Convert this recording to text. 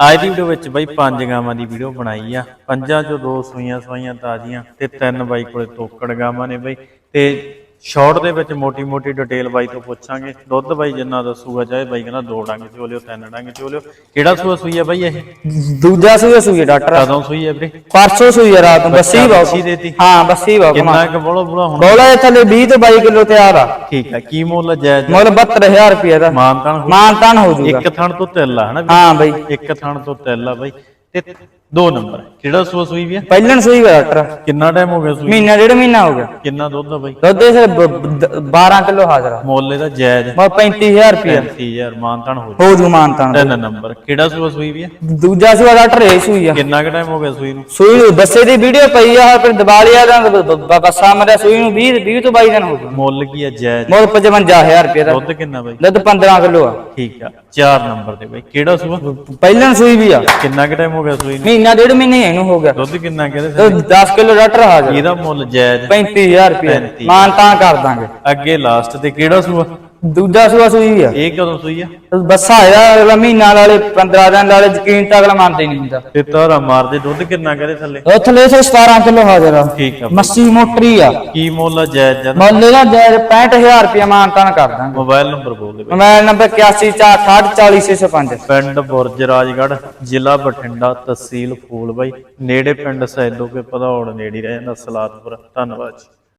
ਅੱਜ ਦੀ ਵੀਡੀਓ ਵਿੱਚ ਬਾਈ ਪੰਜ ਗਾਵਾਂ ਦੀ ਵੀਡੀਓ ਬਣਾਈ ਆ। ਪੰਜਾਂ ਚੋਂ ਦੋ ਸੂਈਆਂ ਸਵਾਈਆਂ ਤਾਜ਼ੀਆਂ ਤੇ ਤਿੰਨ ਬਾਈ ਕੋਲੇ ਤੋਕੜ ਗਾਵਾਂ ਨੇ ਬਾਈ। ਤੇ ਸ਼ਾਰਟ ਦੇ ਵਿੱਚ ਮੋਟੀ ਮੋਟੀ ਡਿਟੇਲ ਬਾਈ ਤੋਂ ਪੁੱਛਾਂਗੇ। ਦੁੱਧ ਬਾਈ ਜਿੰਨਾ ਦੱਸੂਗਾ ਚਾਹੇ ਬਾਈ ਕਹਿੰਦਾ ਦੋ ਡੰਗ ਚੋਲਿਓ ਤਿੰਨ ਡੰਗ ਚੋਲਿਓ। ਕਿਹੜਾ ਸੂਆ ਸੂਈ ਆ ਬਾਈ ਇਹ? ਦੂਜਾ ਸੂਆ ਸੂਈ ਹੈ ਡਾਕਟਰ। ਕਦੋਂ ਸੂਈ ਆ ਵੀਰੇ? ਪਰਸੋਂ ਸੂਈ ਹੈ ਰਾਤ ਨੂੰ ਬੱਸੀ ਬਾਉ ਬੱਸੀ ਦੇਤੀ। ਹਾਂ ਬੱਸੀ ਬਾਉ ਕਿੰਨਾ ਕੁ ਬੋਲੋ ਬੁਲਾ ਹੁਣ। ਬੋਲਾ ਇਹ ਥੱਲੇ 20 ਤੋਂ 22 ਕਿਲੋ ਤਿਆਰ ਆ। ਠੀਕ ਆ ਕੀ ਮੁੱਲ ਜਾਇਜ਼? ਮੁੱਲ 72000 ਰੁਪਏ ਦਾ। ਮਾਨਤਾਨ ਹੋ ਹੋ ਜੂਗਾ ਇੱਕ ਥਣ ਤੋਂ ਤਿੱਲ ਆ ਹਨਾ? ਹਾਂ ਬਈ। ਇੱਕ ਥਣ ਤੋਂ ਤਿੱਲ ਆ ਬਾਈ। ਤੇ ਦੋ ਨੰਬਰ ਕਿਹੜਾ ਸੂਆ ਸੂਈ ਵੀ ਆ ਪਹਿਲਣ ਸੂਈ ਹੈ ਡਾਕਟਰ। ਕਿੰਨਾ ਟਾਈਮ ਹੋ ਗਿਆ ਸੂਈ? ਮਹੀਨਾ ਡੇਢ ਮਹੀਨਾ ਹੋ ਗਿਆ। ਕਿੰਨਾ ਦੁੱਧ ਆ ਬਾਈ? ਦੁੱਧ ਇਸ 12 ਕਿਲੋ ਹਾਜ਼ਰ ਆ। ਮੁੱਲ ਇਹਦਾ ਜਾਇਜ਼ ਮੁੱਲ 35000 ਰੁਪਏ 35000 ਮਾਨਤਾਨ ਹੋ ਜਾ ਹੋ ਜੂ ਮਾਨ ਤਾਨ ਤਿੰਨ ਨੰਬਰ। ਕਿਹੜਾ ਸੂਆ ਸੂਈ ਵੀ ਆ ਦੂਜਾ ਸੂਆ ਡਾਕਟਰ ਇਹ ਸੂਈ ਆ। ਕਿੰਨਾ ਕੁ ਟਾਈਮ ਹੋ ਗਿਆ ਸੂਈ ਨੂੰ? ਸੂਈ ਨੂੰ ਬੱਸੇ ਦੀ ਵੀਡੀਓ ਪਈ ਆ ਫਿਰ ਦਿਵਾਲੀ ਆ ਦਾ ਬੱਸਾ ਮਰਿਆ ਸੂਈ ਨੂੰ 20 20 ਤੋਂ 22 ਦਿਨ ਹੋ ਗਏ। ਮੁੱਲ ਕੀ ਆ? ਜਾਇਜ਼। ਮੁੱਲ 55000 ਰੁਪਏ ਦਾ। ਦੁੱਧ ਕਿੰਨਾ ਬਾਈ? ਦੁੱਧ 15 ਕਿਲੋ ਆ। ਠੀਕ ਆ। ਚਾਰ ਨੰਬਰ ਤੇ ਬਾਈ। ਕਿਹੜਾ ਸੂਆ? ਪਹਿਲਣ ਸੂਈ ਵੀ ਆ। ਕਿੰਨਾ ਕੁ ਟਾਈਮ ਹੋ ਗਿਆ ਸੂਈ ਨੂੰ? ਮਹੀਨਾ ਡੇਢ ਮਹੀਨੇ ਇਹਨੂੰ ਹੋ ਗਿਆ। ਦੁੱਧ ਕਿੰਨਾ ਕਹਿੰਦੇ ਤੇ 10 ਕਿਲੋ ਡਾਕਟਰ ਹਾਜ਼ਰ ਇਹਦਾ ਮੁੱਲ ਜਾਇਜ਼ 35000 ਰੁਪਏ 35 ਮਾਨ ਤਾਂ ਕਰ ਦਾਂਗੇ। ਅੱਗੇ ਲਾਸਟ ਤੇ ਕਿਹੜਾ ਸੂਆ? ਦੂਜਾ ਸੂਆ ਸੂਈ ਵੀ ਆ। ਇਹ ਕਦੋਂ ਸੂਈ ਆ? ਬੱਸਾ ਆਇਆ ਅਗਲਾ ਮਹੀਨਾ ਵਾਲੇ 15 ਦਿਨ ਵਾਲੇ ਯਕੀਨ ਤਾਂ ਅਗਲਾ ਮੰਨਦਾ ਨਹੀਂ ਹੁੰਦਾ। ਤੇ ਤਾਰਾ ਮਾਰਦੇ ਦੁੱਧ ਕਿੰਨਾ ਕਹਿੰਦੇ ਥੱਲੇ? ਉਹ ਥੱਲੇ 17 ਕਿਲੋ ਹਾਜ਼ਰ ਆ। ਠੀਕ ਆ। ਮੱਸੀ ਮੋਟਰੀ ਆ। ਕੀ ਮੁੱਲ ਆ ਜਾਇਜ਼ ਜਦ ਮੁੱਲ ਇਹਦਾ ਜਾਇਜ਼ 65000 ਰੁਪਏ ਮਾਨ ਤਾਂ ਕਰ ਦਾਂਗੇ। ਮੋਬਾਈਲ ਨੰਬਰ ਬੋਲ ਦੇ ਬਾਈ। ਮੋਬਾਈਲ ਨੰਬਰ 8148640605 ਪਿੰਡ ਬੁਰਜ ਰਾਜਗੜ੍ਹ ਜ਼ਿਲ੍ਹਾ ਬਠਿੰਡਾ ਤਹਿਸੀਲ ਫੂਲਬਾਈ ਨੇੜੇ ਪਿੰਡ ਸੈਦੋ ਕੇ ਪਧੌੜ ਨੇੜੇ ਰਹਿ ਜਾਂਦਾ ਸਲਾਦਪੁਰ। ਧੰਨਵਾਦ ਜੀ।